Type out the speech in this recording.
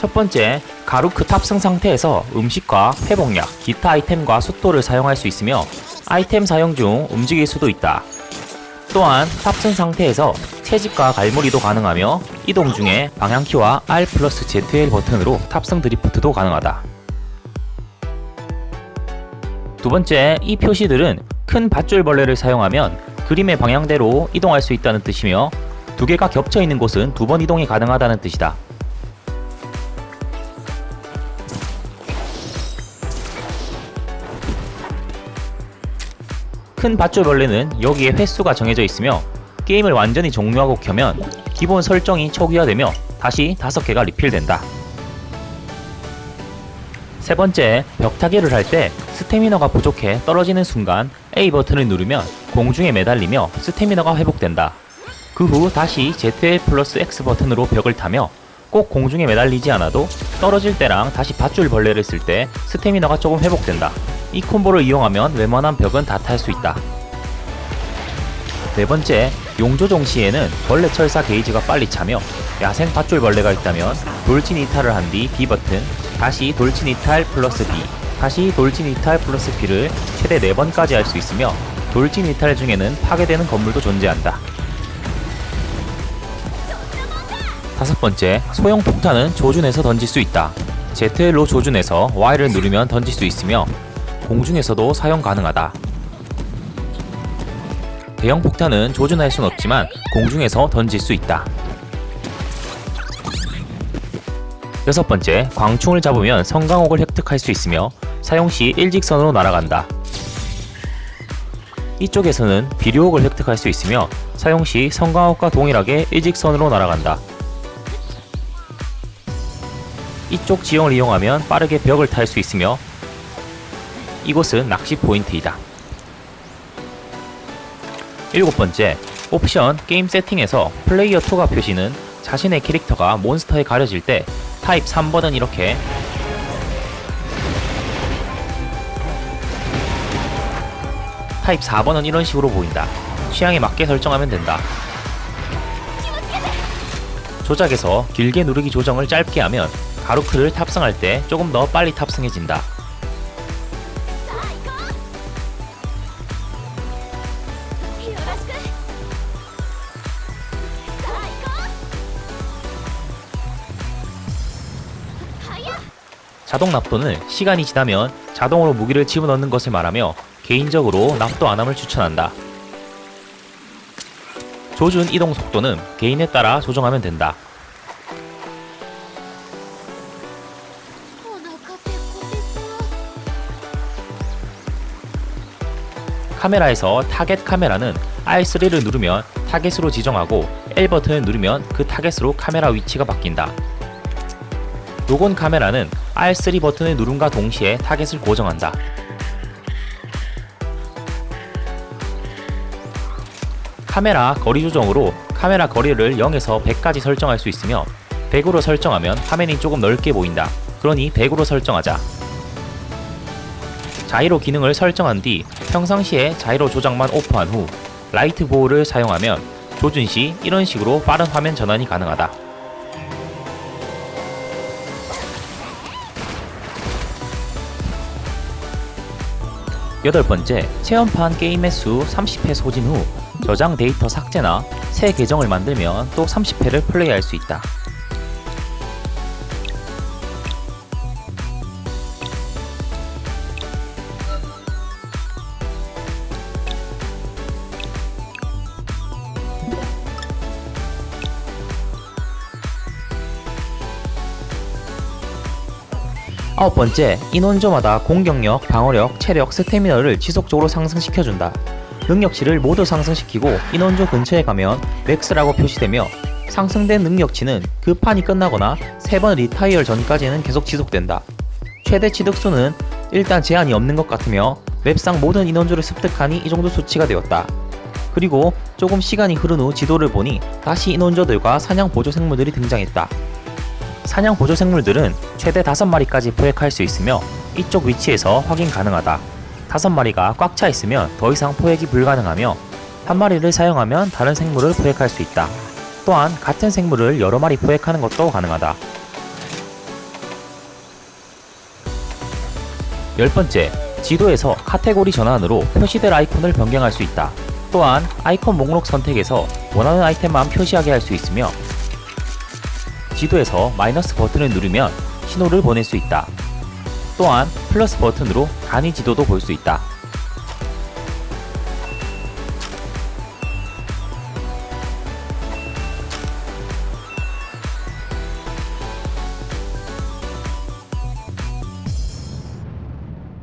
첫 번째, 가루크 탑승 상태에서 음식과 회복약, 기타 아이템과 숫도를 사용할 수 있으며 아이템 사용 중 움직일 수도 있다. 또한 탑승 상태에서 채집과 갈무리도 가능하며 이동 중에 방향키와 R 플러스 ZL 버튼으로 탑승 드리프트도 가능하다. 두 번째, 이 표시들은 큰 밧줄벌레를 사용하면 그림의 방향대로 이동할 수 있다는 뜻이며 두 개가 겹쳐 있는 곳은 두 번 이동이 가능하다는 뜻이다. 큰 밧줄벌레는 여기에 횟수가 정해져 있으며 게임을 완전히 종료하고 켜면 기본 설정이 초기화되며 다시 5개가 리필된다. 세 번째, 벽타기를 할 때 스태미너가 부족해 떨어지는 순간 A 버튼을 누르면 공중에 매달리며 스태미너가 회복된다. 그 후 다시 ZL 플러스 X 버튼으로 벽을 타며 꼭 공중에 매달리지 않아도 떨어질 때랑 다시 밧줄 벌레를 쓸 때 스태미너가 조금 회복된다. 이 콤보를 이용하면 웬만한 벽은 다 탈 수 있다. 네 번째, 용조종 시에는 벌레 철사 게이지가 빨리 차며 야생 밧줄 벌레가 있다면 돌진 이탈을 한 뒤 B 버튼, 다시 돌진 이탈 플러스 B, 다시 돌진 이탈 플러스 B를 최대 4번까지 할 수 있으며 돌진 이탈 중에는 파괴되는 건물도 존재한다. 다섯 번째, 소형 폭탄은 조준해서 던질 수 있다. ZL로 조준해서 Y를 누르면 던질 수 있으며 공중에서도 사용 가능하다. 대형 폭탄은 조준할 순 없지만 공중에서 던질 수 있다. 여섯 번째, 광충을 잡으면 성광옥을 획득할 수 있으며 사용 시 일직선으로 날아간다. 이쪽에서는 비료옥을 획득할 수 있으며 사용 시 성광옥과 동일하게 일직선으로 날아간다. 이쪽 지형을 이용하면 빠르게 벽을 탈 수 있으며 이곳은 낚시 포인트이다. 일곱 번째, 옵션 게임 세팅에서 플레이어 2가 표시는 자신의 캐릭터가 몬스터에 가려질 때 타입 3번은 이렇게 타입 4번은 이런 식으로 보인다. 취향에 맞게 설정하면 된다. 조작에서 길게 누르기 조정을 짧게 하면 가루크를 탑승할 때 조금 더 빨리 탑승해진다. 자동 납도는 시간이 지나면 자동으로 무기를 집어넣는 것을 말하며 개인적으로 납도 안함을 추천한다. 조준 이동 속도는 개인에 따라 조정하면 된다. 카메라에서 타겟 카메라는 R3를 누르면 타겟으로 지정하고 L 버튼을 누르면 그 타겟으로 카메라 위치가 바뀐다. 로건 카메라는 R3 버튼을 누름과 동시에 타겟을 고정한다. 카메라 거리 조정으로 카메라 거리를 0에서 100까지 설정할 수 있으며 100으로 설정하면 화면이 조금 넓게 보인다. 그러니 100으로 설정하자. 자이로 기능을 설정한 뒤 평상시에 자이로 조작만 오프한 후 라이트 보호를 사용하면 조준 시 이런 식으로 빠른 화면 전환이 가능하다. 여덟 번째, 체험판 게임의 수 30회 소진 후 저장 데이터 삭제나 새 계정을 만들면 또 30회를 플레이할 수 있다. 아홉 번째, 인원조마다 공격력, 방어력, 체력, 스태미너를 지속적으로 상승시켜준다. 능력치를 모두 상승시키고 인원조 근처에 가면 맥스라고 표시되며 상승된 능력치는 그 판이 끝나거나 세 번 리타이어 전까지는 계속 지속된다. 최대 취득수는 일단 제한이 없는 것 같으며 맵상 모든 인원조를 습득하니 이 정도 수치가 되었다. 그리고 조금 시간이 흐른 후 지도를 보니 다시 인원조들과 사냥 보조 생물들이 등장했다. 사냥 보조 생물들은 최대 5마리까지 포획할 수 있으며 이쪽 위치에서 확인 가능하다. 5마리가 꽉 차 있으면 더 이상 포획이 불가능하며 한 마리를 사용하면 다른 생물을 포획할 수 있다. 또한 같은 생물을 여러 마리 포획하는 것도 가능하다. 열 번째, 지도에서 카테고리 전환으로 표시될 아이콘을 변경할 수 있다. 또한 아이콘 목록 선택에서 원하는 아이템만 표시하게 할 수 있으며 지도에서 마이너스 버튼을 누르면 신호를 보낼 수 있다. 또한 플러스 버튼으로 단위 지도도 볼 수 있다.